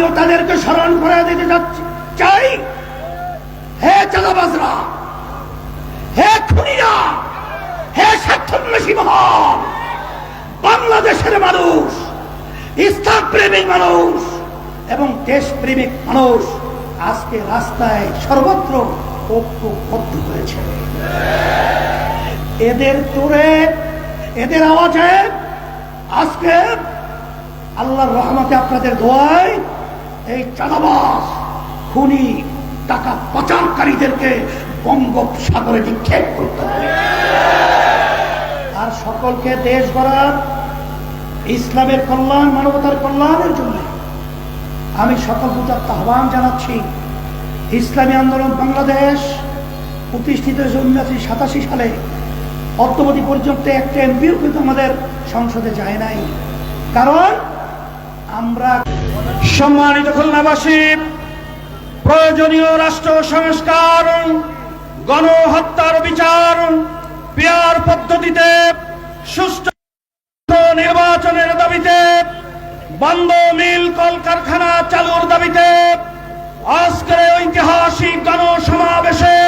আমিও তাদেরকে স্মরণ করে দিতে যাচ্ছি। চাই? হে চাঁদাবাজরা, হে খুনিরা, হে স্বার্থন্বেষী মহল বাংলাদেশের মানুষ ইসলাম প্রেমিক মানুষ এবং দেশপ্রেমিক মানুষ আজকে রাস্তায় সর্বত্র ঐক্যবদ্ধ হয়েছে। এদের তোরে, এদের আওয়াজে আজকে আল্লাহর রহমতে আপনাদের দোয়ায় এই চাঁদাবাস খুনি, টাকা পাচারকারীদেরকে বঙ্গোপসাগরে নিক্ষেপ করতে হবে। আর সকলকে দেশ গড়ার, ইসলামের কল্যাণ, মানবতার কল্যাণের জন্য আমি সকল পূজার আহ্বান জানাচ্ছি। ইসলামী আন্দোলন বাংলাদেশ প্রতিষ্ঠিত হয়েছে উনিশশো সাতাশি সালে। অদ্যবধি পর্যন্ত একটা এমপিও কিন্তু আমাদের সংসদে যায় নাই। কারণ আমরা সম্মানিত খুলনাবাসী, প্রয়োজনীয় রাষ্ট্র সংস্কার, গণহত্যার বিচার, পিয়ার পদ্ধতিতে সুষ্ঠু নির্বাচনের দাবিতে বন্ধ মিল কলকারখানা চালুর দাবিতে আজকের ঐতিহাসিক গণসমাবেশে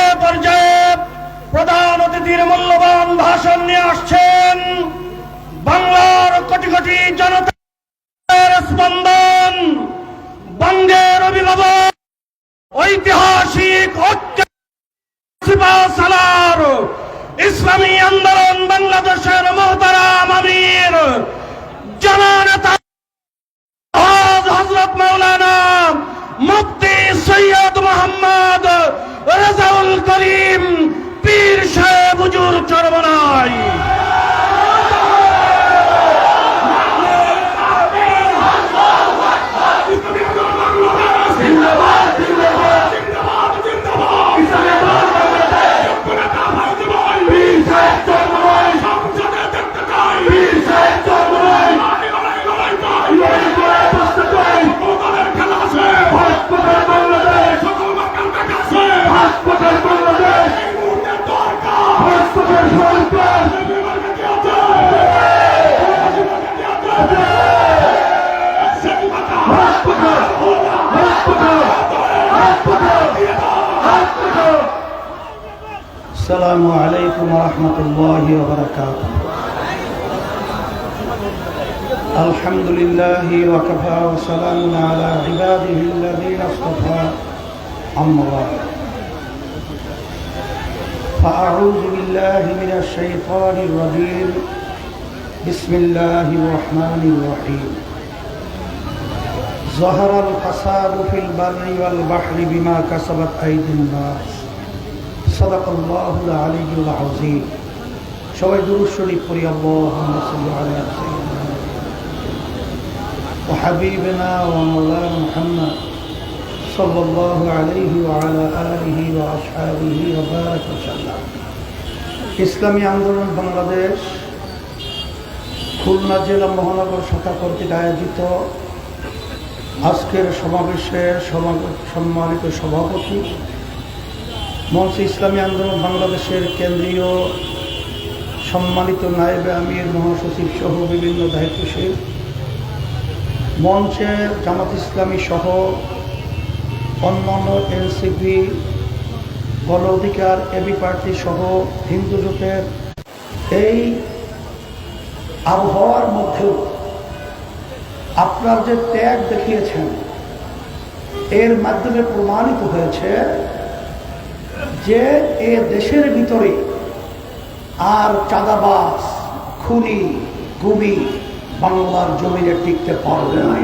এ পর্যায়ে প্রধান অতিথির মূল্যবান ভাষণ নিয়ে আসছেন বাংলার কোটি কোটি জনতা। এর স্পন্দন বঙ্গের অভিভাবক, ঐতিহাসিক সালার ইসলামী আন্দোলন বাংলাদেশের মোহতারাম আমির। জননেতা হজরত মৌলানা মুফতি সৈয়দ মোহাম্মদ রাজাউল করিম পীর সাহেব হুজুর চরমনাই وتعالى على عباده الذين اصطفى أما بعد فأعوذ بالله من الشيطان الرجيم بسم الله الرحمن الرحيم ظهر الفساد في البر والبحر بما كسبت أيدي الناس صدق الله العلي العظيم شوي دروس شريف قري اللهم صل على سيدنا وحبيبنا ومولانا محمد صلى الله عليه وعلى آله وأصحابه وبارك وسلم ইসলামী আন্দোলন বাংলাদেশ খুলনা জেলা মহানগর শাখা কর্তৃক আয়োজিত আজকের সমাবেশের সমা- সম্মানিত সভাপতি মঞ্চ ইসলামী আন্দোলন বাংলাদেশের কেন্দ্রীয় সম্মানিত নায়েবে আমির মহাসচিব সহ বিভিন্ন দায়িত্বশীল মঞ্চে জামাত ইসলামী সহ অন্যান্য এনসিপি গণ অধিকার এবি পার্টি সহ হিন্দু জোটের এই আবহাওয়ার মধ্যেও আপনার যে ত্যাগ দেখিয়েছেন, এর মাধ্যমে প্রমাণিত হয়েছে যে এ দেশের ভিতরে আর চাঁদাবাস খুনি, গুমি বাংলার জমিনে টিকতে পারবে না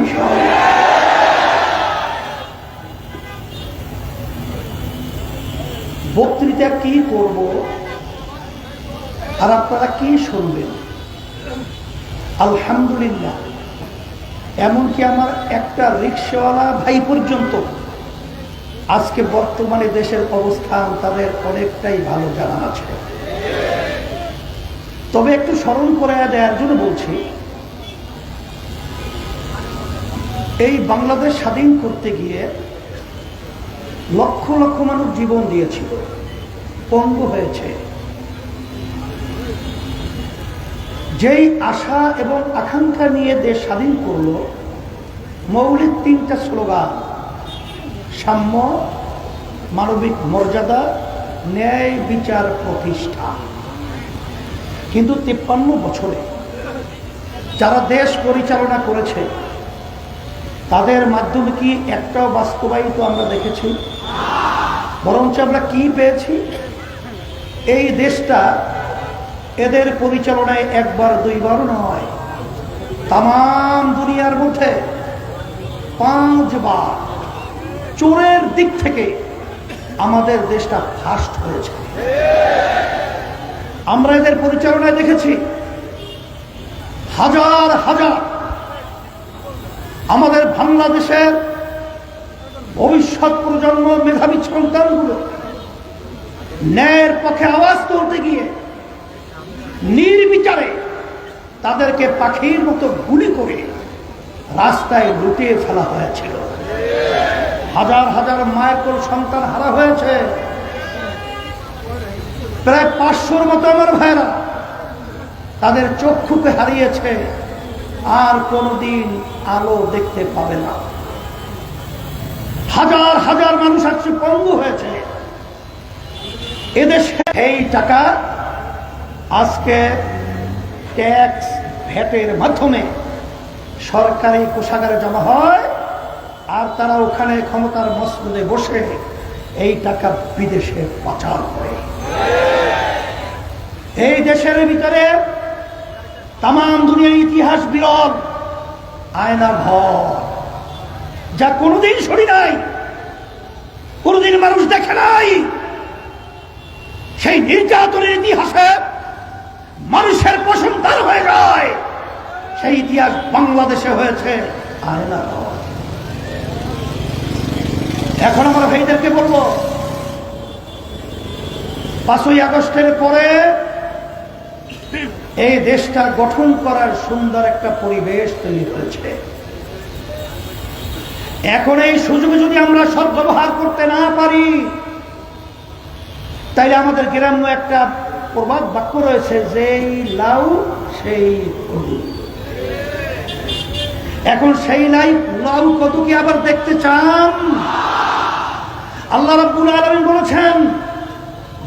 বক্তৃতা কি করব আর আপনারা কি শুনবেন? আলহামদুলিল্লাহ, এমনকি আমার একটা রিক্সাওয়ালা ভাই পর্যন্ত আজকে বর্তমানে দেশের অবস্থান তাদের অনেকটাই ভালো জানা আছে। তবে একটু স্মরণ করে দেওয়ার জন্য বলছি এই বাংলাদেশ স্বাধীন করতে গিয়ে লক্ষ লক্ষ মানুষ জীবন দিয়েছিল, পঙ্গু হয়েছে। যেই আশা এবং আকাঙ্ক্ষা নিয়ে দেশ স্বাধীন করল, মৌলিক তিনটা স্লোগান, সাম্য, মানবিক মর্যাদা, ন্যায় বিচার প্রতিষ্ঠা। কিন্তু তিপ্পান্ন বছরে যারা দেশ পরিচালনা করেছে তাদের মাধ্যমে কি একটাও বাস্তবায়িত আমরা দেখেছি? বরঞ্চ আমরা কি পেয়েছি? এই দেশটা এদের পরিচালনায় একবার দুইবার নয়। তাম দুনিয়ার মধ্যে পাঁচবার চোরের দিক থেকে আমাদের দেশটা ফার্স্ট হয়েছে। আমরা এদের পরিচালনায় দেখেছি। হাজার হাজার আমাদের বাংলাদেশের ভবিষ্যৎ প্রজন্ম মেধাবী সন্তানগুলো ন্যায়ের পক্ষে আওয়াজ তুলতে গিয়ে নির্বিচারে তাদেরকে পাখির মতো গুলি করে রাস্তায় লুটিয়ে ফেলা হয়েছিল। হাজার হাজার মায়ের কোল সন্তান হারা হয়েছে। প্রায় পাঁচশোর মতো আমার ভাইরা তাদের চক্ষুকে হারিয়েছে। আর কোনোদিন আলো দেখতে পাবে না। হাজার হাজার মানুষ আজকে পঙ্গু হয়েছে। এদেশে এই টাকা আজকে ট্যাক্স ভ্যাটের মাধ্যমে সরকারি কোষাগারে জমা হয়, আর তারা ওখানে ক্ষমতার মসনদে বসে এই টাকা বিদেশে পাচার করে। এই দেশের ভিতরে তাম দুনিয়ার ইতিহাস বিরল। আয়না ঘর, যা কোনোদিন শুনি নাই, কোনোদিন মানুষ দেখে নাই। সেই নির্যাতনের ইতিহাসে মানুষের প্রসন্তান হয়ে যায়। সেই ইতিহাস বাংলাদেশে হয়েছে আয়না ঘর। এখন আমরা ভাইদেরকে বলব, পাঁচই আগস্টের পরে এই দেশটা গঠন করার সুন্দর একটা পরিবেশ তৈরি হয়েছে এখন এই সুযোগে যদি আমরা সদ্ব্যবহার করতে না পারি, তাইলে আমাদের গ্রাম্য একটা প্রবাদ বাক্য রয়েছে, যেই লাউ, সেই এখন সেই লাই, লাউ কদু কি আবার দেখতে চান। আল্লাহ রাব্বুল আলামিন বলেছেন,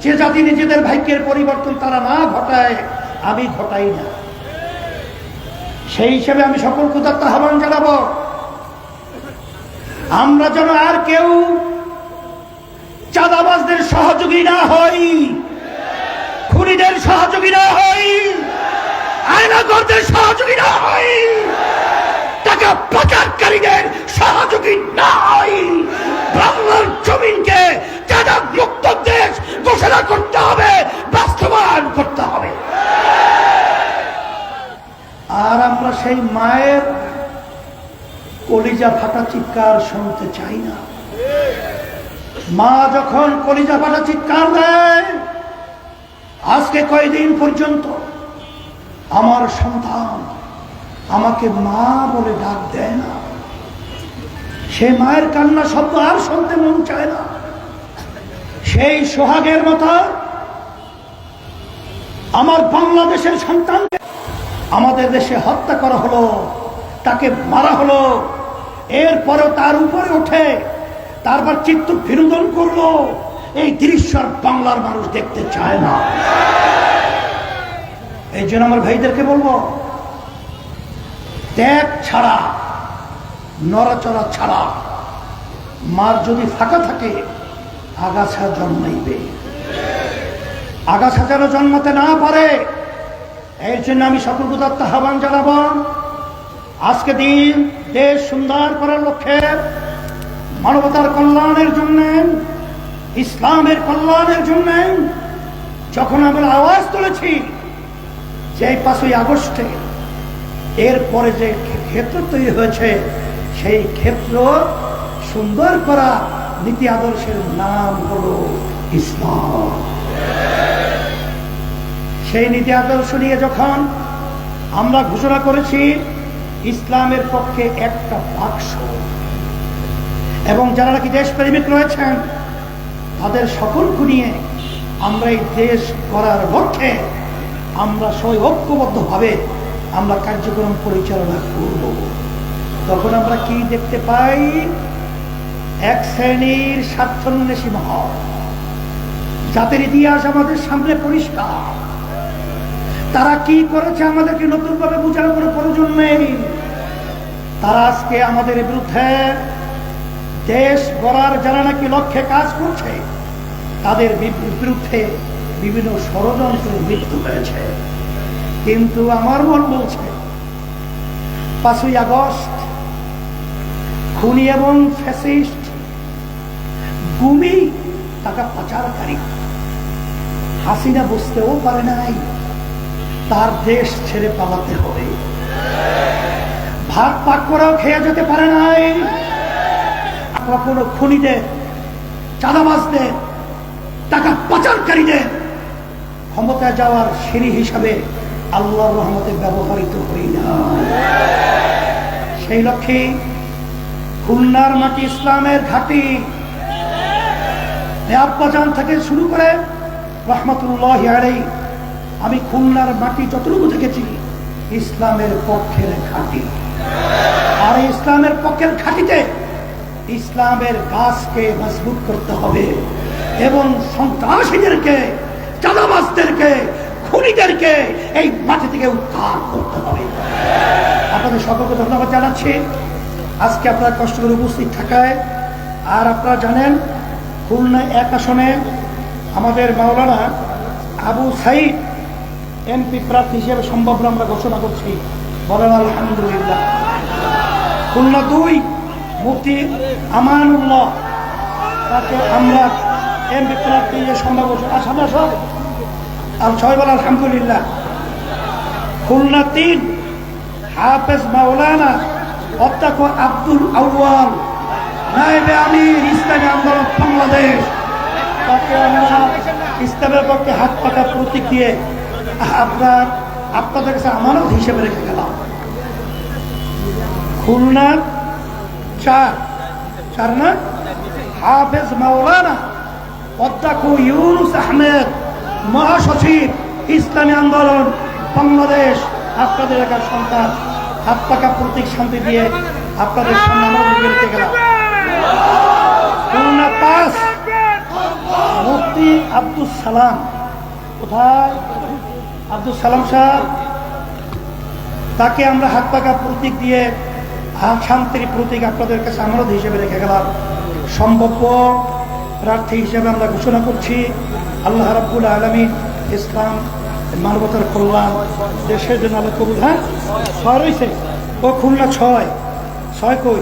যে জাতি নিজেদের ভাগ্যের পরিবর্তন তারা না ঘটায় আমি ঘটাই না। সেই হিসেবে আমি সকল কুতাত্তা আহ্বান জানাব। আমরা যেন আর কেউ চাঁদাবাজদের সহযোগী না হই, খুনিদের সহযোগী না হই আয়নাগরদের সহযোগী না হই, টাকা পাচারকারীদের সহযোগী না হই। বাংলার জমিনকে মুক্ত দেশ ঘোষণা করতে হবে, বাস্তবায়ন করতে হবে। আর আমরা সেই মায়ের কলিজা ফাটা চিৎকার শুনতে চাই না। মা যখন কলিজা ফাটা চিৎকার দেয়, আজকে কয়দিন পর্যন্ত আমার সন্তান আমাকে মা বলে ডাক দেয় না। সে মায়ের কান্না শব্দ আর শুনতে মন চায় না। সেই সোহাগের মতো আমার বাংলাদেশের সন্তানকে আমাদের দেশে হত্যা করা হলো, তাকে মারা হলো, এরপরেও তার উপরে ওঠে তারপর চিত্ত বিনোদন করল, এই দৃশ্য বাংলার মানুষ দেখতে চায় না। এই জন্য আমার ভাইদেরকে বলব, ত্যাগ ছাড়া, নড়াচড়া ছাড়া, মার যদি ফাঁকা থাকে আগাছা জন্মাইবে। আগাছা যেন জন্মাতে না পারে, এর জন্য আমি সকল গুদাত্ত আহ্বান জানাব। আজকে দিন দেশ সুন্দর করার লক্ষ্যে মানবতার কল্যাণের জন্য, ইসলামের কল্যাণের জন্য যখন আমরা আওয়াজ তুলেছি যে পাঁচই আগস্টে, এরপরে যে ক্ষেত্র তৈরি হয়েছে, সেই ক্ষেত্র সুন্দর করা নীতি আদর্শের নাম হলো ইসলাম। সেই নীতি আদর্শ নিয়ে যখন আমরা ঘোষণা করেছি, ইসলামের পক্ষে একটা বাক্স। এবং যারা নাকি দেশপ্রেমিক রয়েছেন, তাদের সকলকে নিয়ে আমরা এই দেশ করার লক্ষ্যে আমরা সবাই ঐক্যবদ্ধভাবে আমরা কার্যক্রম পরিচালনা করব। তখন আমরা কি দেখতে পাই? এক শ্রেণির স্বার্থন্বেষী মহল। যাদের ইতিহাস আমাদের সামনে পরিষ্কার। তারা কি করেছে আমাদেরকে নতুনভাবে বোঝানোর কোনো প্রয়োজন নেই। তারা আজকে আমাদের বিরুদ্ধে দেশ গড়ার যারা নাকি লক্ষ্যে কাজ করছে, তাদের বিরুদ্ধে বিভিন্ন ষড়যন্ত্রের মৃত্যু হয়েছে। কিন্তু আমার মন বলছে, পাঁচই আগস্ট খুনি এবং ফ্যাসিস্ট গুমি টাকা পাচারকারী। হাসিনা বুঝতেও পারে নাই, তার দেশ ছেড়ে পালাতে হবে। ভাত পাক করেও খেয়ে যেতে পারে নাই। কোনো খুনিদের, চাঁদাবাজদের টাকা পাচারকারীদের ক্ষমতায় যাওয়ার সিঁড়ি হিসাবে আল্লাহর রহমতে ব্যবহৃত করি না। সেই লক্ষ্যে খুলনার মাটি ইসলামের ঘাঁটি আব্বাজান থেকে শুরু করে রহমতুল্লাহ আলাই আমি খুলনার মাটি যতটুকু দেখেছি, ইসলামের পক্ষের খাঁটি আর ইসলামের পক্ষের খাঁটিতে ইসলামের গাছকে মজবুত করতে হবে এবং সন্ত্রাসীদেরকে, চাঁদাবাজদেরকে, খুনিদেরকে এই মাটি থেকে উদ্ধার করতে হবে। আপনাদের সকলকে ধন্যবাদ জানাচ্ছি। আজকে আপনারা কষ্ট করে উপস্থিত থাকায়, আর আপনারা জানেন খুলনা এক আসনে আমাদের মাওলানা আবু সাইদ এমপি প্রার্থী হিসেবে সম্ভাবনা আমরা ঘোষণা করছি। বলেন আলহামদুলিল্লাহ। খুলনা দুই মুক্তি আমানুল্লাহ, তাকে আমরা এমপি প্রার্থী হিসেবে সম্ভব আসামে সব আর ছয় বল আলহামদুলিল্লাহ। খুলনা তিন, হাফেজ মাওলানা অধ্যক্ষ আব্দুল আউয়াল। নাইবে আমির ইসলামী আন্দোলন বাংলাদেশ। তাকে আমরা ইসলামের পক্ষে হাত পাকা প্রতীক দিয়ে আপনার, আপনাদের কাছে আমানত হিসেবে রেখে গেলাম। খুলনা চার চার না? হাফেজ মাওলানা অধ্যক্ষ ইউনুস আহমেদ, মহাসচিব ইসলামী আন্দোলন বাংলাদেশ। আপনাদের এলাকার সন্তান, হাত পাকা প্রতীক শান্তি দিয়ে আপনাদের আমরা রেখে গেলাম। মুফতি আব্দুল সালাম। কোথায়? আব্দুল সালাম সাহেব, তাকে আমরা হাত পাকা প্রতীক দিয়ে শান্তির প্রতীক আপনাদের কাছে আমানত হিসেবে রেখে গেলাম। সম্ভাব্য প্রার্থী হিসেবে আমরা ঘোষণা করছি, আল্লাহ রাব্বুল আলমী ইসলাম, মানবতার কল্যাণ, দেশের জন্য আল্লাহ কবুল। হ্যাঁ? ছয় রয়েছে। ও খুলনা ছয়। ছয় কই?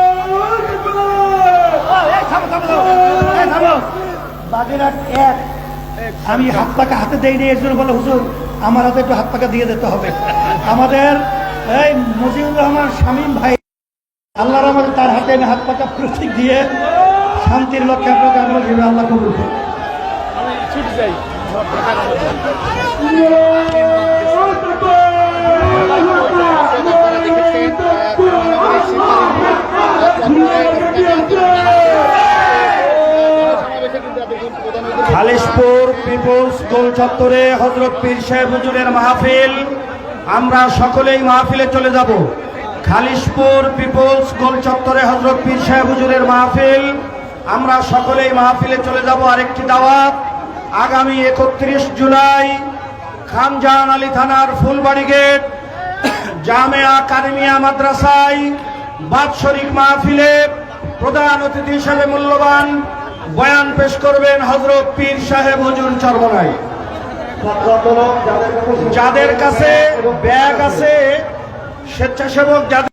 আমি হাত পাকা হাতে দেয়নি এর বলে হুজুর আমার হাতে একটু হাত পাকা দিয়ে দিতে হবে আমাদের এই মজিবুর রহমান শামীম ভাই আল্লাহর আমাদের তার হাতে আমি হাত পাকা প্রতীক দিয়ে শান্তির লক্ষ্যে আপনাকে আমরা জীবনে আল্লাহ কবুল করুন। খালিশপুর পিপুলস গোল চত্বরে হজরত পীর সাহেব হুজুরের মাহফিল। আমরা সকলেই মাহফিলে চলে যাব। খালিশপুর পিপুলস গোল চত্বরে হজরত পীর সাহেব হুজুরের মাহফিল। আমরা সকলেই মাহফিলে চলে যাব আরেকটি দাওয়াত। আগামী একত্রিশ জুলাই খামজাহান আলী থানার ফুলবাড়ি গেট, জামেয়া কারিমিয়া মাদ্রাসায় বাৎসরিক মাহফিলে প্রধান অতিথি হিসেবে মূল্যবান বয়ান পেশ করবেন হজরত পীর সাহেব হজুর চরমনাই। যাদের কাছে ব্যাগ আছে স্বেচ্ছাসেবক যাদের